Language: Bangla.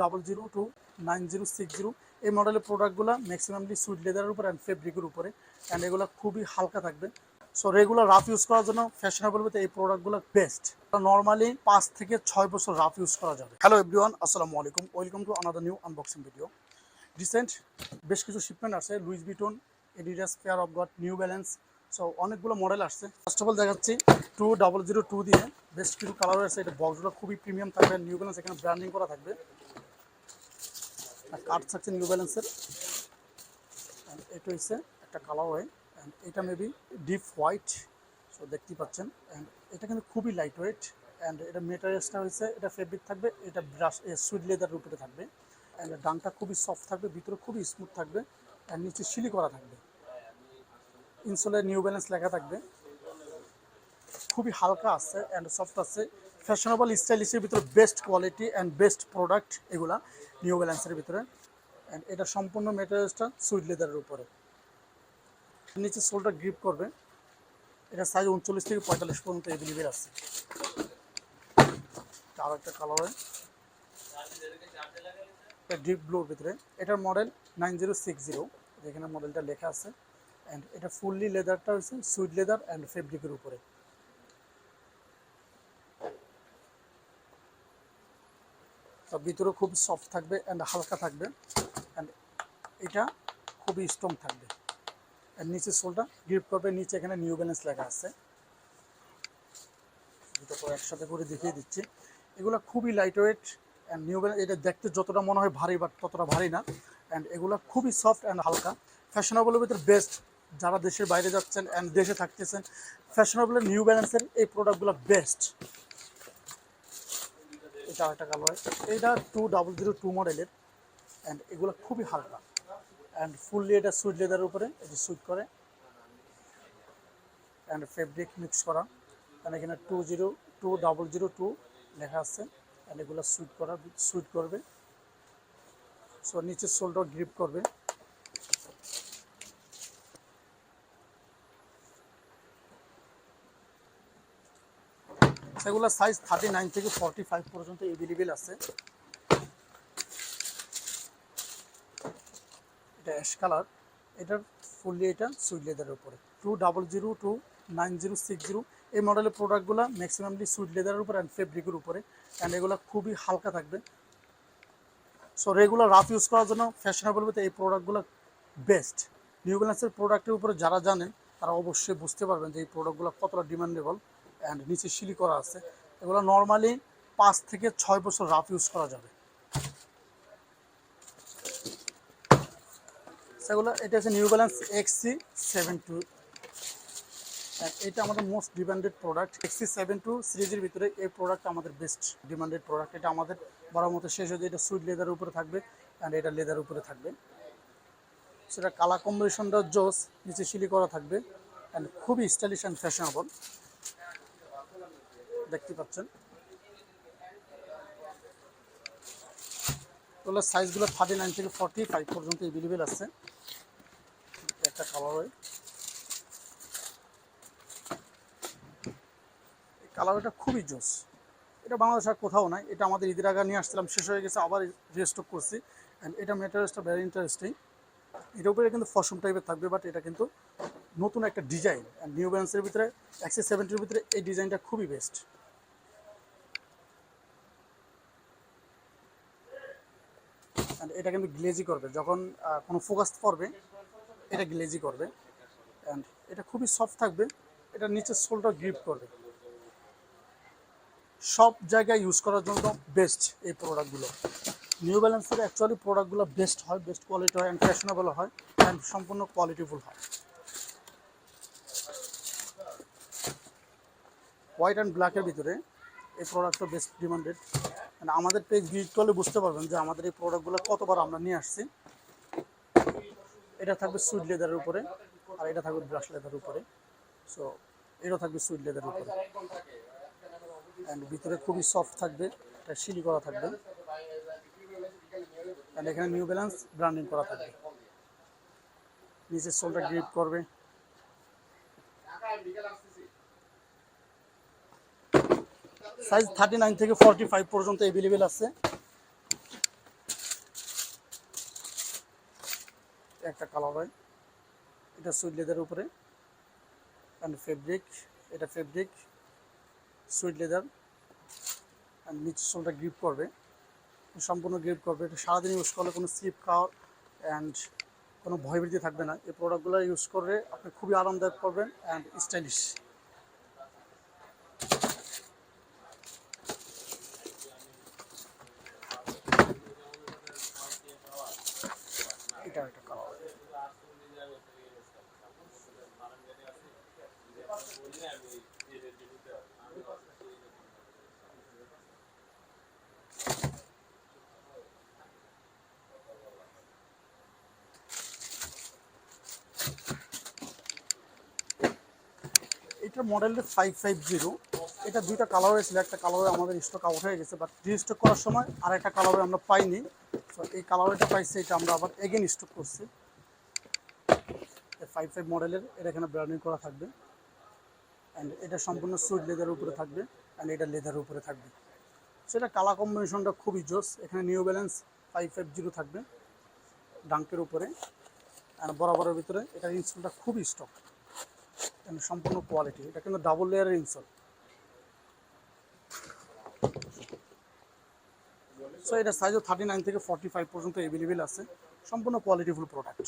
Double zero two nine zero six zero এই মডেলের প্রোডাক্টগুলো ম্যাক্সিমামলি সুইট লেদারের উপর অ্যান্ড ফেব্রিকের উপরে। অ্যান্ড এগুলো খুবই হালকা থাকবে। সো রেগুলার রাফ ইউজ করার জন্য ফ্যাশনেবল এই প্রোডাক্টগুলো বেস্ট নর্মালি পাঁচ থেকে ছয় বছর রাফ ইউজ করা যাবে। হ্যালো এভরিওয়ান আসসালামু আলাইকুম। Welcome to another new unboxing video recent বেশ কিছু শিপমেন্ট আছে Louis Vuitton Adidas pair of got new balance so অনেকগুলো মডেল আসছে। ফার্স্ট অফ অল দেখাচ্ছি টু ডাবল জিরো টু দিয়ে। বেশ কিছু কালার আছে। এটা বক্সগুলো খুবই প্রিমিয়াম থাকবে। নিউ ব্যালেন্স এখানে ব্র্যান্ডিং করা থাকবে। কাঠ থাকছে নিউ ব্যালেন্সের এটা হচ্ছে একটা কালার হয় অ্যান্ড এটা মেবি ডিপ হোয়াইট সো দেখতেই পাচ্ছেন। অ্যান্ড এটা কিন্তু খুবই লাইট ওয়েট অ্যান্ড এটা মেটারিয়ালসটা হয়েছে এটা ফেব্রিক থাকবে, এটা ব্রাশ সুইট লেদার উপরে থাকবে। অ্যান্ড ডাংটা খুবই সফট থাকবে, ভিতরে খুবই স্মুথ থাকবে। অ্যান্ড নিচে শিলি করা থাকবে। ইনসোলে নিউ ব্যালেন্স লেখা থাকবে। খুবই হালকা আছে অ্যান্ড সফট আছে। ফ্যাশনেবল স্টাইলিশের ভিতরে best quality and best product এগুলা নিউ ব্যালেন্সের ভিতরে। অ্যান্ড এটা সম্পূর্ণ মেটেরিয়ালসটা সুইট লেদারের উপরে। নিচে সোলটা গ্রিপ করবে। এটা সাইজ উনচল্লিশ থেকে পঁয়তাল্লিশ পর্যন্ত এভেলেবেল আছে। আরও একটা কালার হয়। ডিপ ব্লুর ভিতরে। এটার model nine zero six zero যেখানে মডেলটা লেখা আছে। অ্যান্ড এটা ফুললি লেদারটা হচ্ছে সুইট লেদার অ্যান্ড ফেব্রিকের উপরে। ভিতরে খুব সফট থাকবে অ্যান্ড হালকা থাকবে অ্যান্ড এটা খুবই স্ট্রং থাকবে। আর নিচে সোলটা গ্রিপ করবে, নিচে এখানে নিউ ব্যালেন্স লেখা আছে। দুটো একসাথে করে দেখিয়ে দিচ্ছি। এগুলো খুবই light weight and new balance এটা দেখতে যতটা মনে হয় ভারী বাট ততটা ভারী না। অ্যান্ড এগুলো খুবই সফট অ্যান্ড হালকা। ফ্যাশনেবলের ভিতরে বেস্ট যারা দেশের বাইরে যাচ্ছেন অ্যান্ড দেশে থাকতেছেন ফ্যাশনেবলের নিউ ব্যালেন্সের এই প্রোডাক্টগুলো বেস্ট এটা একটা কালার এটা টু ডাবল জিরো টু মডেলের অ্যান্ড এগুলো খুবই হালকা। অ্যান্ড ফুললি এটা সুইট লেদারের উপরে এটি সুইট করে। অ্যান্ড ফেব্রিক মিক্স করা। অ্যান্ড এখানে two zero two double zero two লেখা আছে। অ্যান্ড এগুলো সুইট করা সুইট করবে। সো নিচের সোলটাও গ্রিপ করবে। সেগুলো সাইজ থার্টি নাইন থেকে ফর্টি ফাইভ পর্যন্ত এভেলেবেল আছে। এটা অ্যাশ কালার এটার ফুললি এটা সুইট লেদারের উপরে। Two double zero two nine zero six zero এই মডেলের প্রোডাক্টগুলো ম্যাক্সিমামলি সুইট লেদারের উপরে অ্যান্ড ফেব্রিকের উপরে। অ্যান্ড এগুলো খুবই হালকা থাকবে। সো রেগুলার রাফ ইউজ করার জন্য ফ্যাশনেবল বলতে এই প্রোডাক্টগুলো বেস্ট নিউ ব্যালেন্সের প্রোডাক্টের উপরে যারা জানেন তারা অবশ্যই বুঝতে পারবেন যে এই প্রোডাক্টগুলো কতটা ডিমান্ডেবল অ্যান্ড নিচে শিলি করা আছে। এগুলো নর্মালি পাঁচ থেকে ছয় বছর রাফ ইউজ করা যাবে। সেগুলো, এটা হচ্ছে new balance XC seven two এটা আমাদের most demanded product XC seven two সিরিজের ভিতরে এই প্রোডাক্ট আমাদের বেস্ট ডিমান্ডেড প্রোডাক্ট এটা আমাদের বড় মতো শেষ হয়ে এটা সুইট লেদারের উপরে থাকবে অ্যান্ড এটা লেদার উপরে থাকবে। সেটা কালার কম্বিনেশনটা জোস, নিচে শিলি করা থাকবে। অ্যান্ড খুবই স্টাইলিশ অ্যান্ড ফ্যাশনেবল দেখতে পাচ্ছেন। এগুলোর সাইজগুলো থার্টি নাইন থেকে ফর্টি ফাইভ পর্যন্ত এভেলেবেল আছে। একটা কালার হয় কালারটা খুবই জোস। এটা বাংলাদেশ আর কোথাও নাই। এটা আমাদের ঈদের আগে নিয়ে আসছিলাম, শেষ হয়ে গেছে, আবার রিস্টক করছি। অ্যান্ড এটা মেটারিয়ালসটা ভেরি ইন্টারেস্টিং এটার উপরে কিন্তু ফসম টাইপের থাকবে বাট এটা কিন্তু নতুন একটা ডিজাইন নিউ ব্যালেন্সের ভিতরে এক্সি সেভেন্টির ভিতরে এই ডিজাইনটা খুবই বেস্ট এটা কিন্তু গ্লেজি করবে। যখন কোনো ফোকাস পড়বে, এটা গ্লেজি করবে। অ্যান্ড এটা খুবই সফট থাকবে, এটা নিচের সোলটা গ্রিপ করবে। সব জায়গায় ইউজ করার জন্য বেস্ট এই প্রোডাক্টগুলো নিউ ব্যালেন্সের অ্যাকচুয়ালি প্রোডাক্টগুলো বেস্ট হয় বেস্ট কোয়ালিটি হয় অ্যান্ড ফ্যাশনেবল হয় অ্যান্ড সম্পূর্ণ কোয়ালিটিফুল হয়। হোয়াইট অ্যান্ড ব্ল্যাকের ভিতরে এই প্রোডাক্টটা বেস্ট ডিমান্ডেড মানে আমাদের পেজ ভিজিট করলে বুঝতে পারবেন যে আমাদের এই প্রোডাক্টগুলো কতবার আমরা নিয়ে আসছি। এটা থাকবে সুইট লেদারের উপরে আর এটা থাকবে ব্রাশ লেদারের উপরে। সো এটা থাকবে সুইট লেদারের উপরে। অ্যান্ড ভিতরে খুবই সফট থাকবে এটা শিলি করা থাকবে। অ্যান্ড এখানে নিউ ব্যালেন্স ব্র্যান্ডিং করা থাকবে। নিচের সোলটা গ্রিপ করবে। সাইজ থার্টি নাইন থেকে ফর্টি ফাইভ পর্যন্ত এভেলেবেল আছে। একটা কালার হয়। এটা সুইট লেদার উপরে। অ্যান্ড ফেব্রিক এটা ফেব্রিক সুইট লেদার অ্যান্ড নিচের সোলটা গ্রিপ করবে। সম্পূর্ণ গ্রিপ করবে। এটা সারাদিন ইউজ করলে কোনো স্লিপ খাওয়ার অ্যান্ড কোনো ভয়ভীতি থাকবে না। এই প্রোডাক্টগুলো ইউজ করলে আপনি খুবই আরামদায়ক পাবেন অ্যান্ড স্টাইলিশ এটা একটা কালার এটা মডেলটা ফাইভ ফাইভ জিরো এটা দুইটা কালার হয়েছিল একটা কালারে আমাদের স্টক আউট হয়ে গেছে বাট রিস্টক করার সময় আর একটা কালারে আমরা পাইনি। তো এই কালারটা পাইছি, এটা আমরা আবার এগেন স্টক করছি। ফাইভ ফাইভ মডেলের এটা এখানে ব্র্যান্ডিং করা থাকবে। অ্যান্ড এটা সম্পূর্ণ সুইট লেদারের উপরে থাকবে অ্যান্ড এটা লেদারের উপরে থাকবে। সেটা কালার কম্বিনেশনটা খুবই জোস। এখানে new balance five five zero থাকবে ডাঙ্কের উপরে। অ্যান্ড বরাবরের ভিতরে, এটার ইনস্টলটা খুবই স্টক সম্পূর্ণ কোয়ালিটি এটা কিন্তু ডাবল লেয়ারের ইনসল সো এটা সাইজও থার্টি নাইন থেকে ফর্টি ফাইভ পর্যন্ত অ্যাভেলেবেল আছে। সম্পূর্ণ কোয়ালিটিফুল প্রোডাক্ট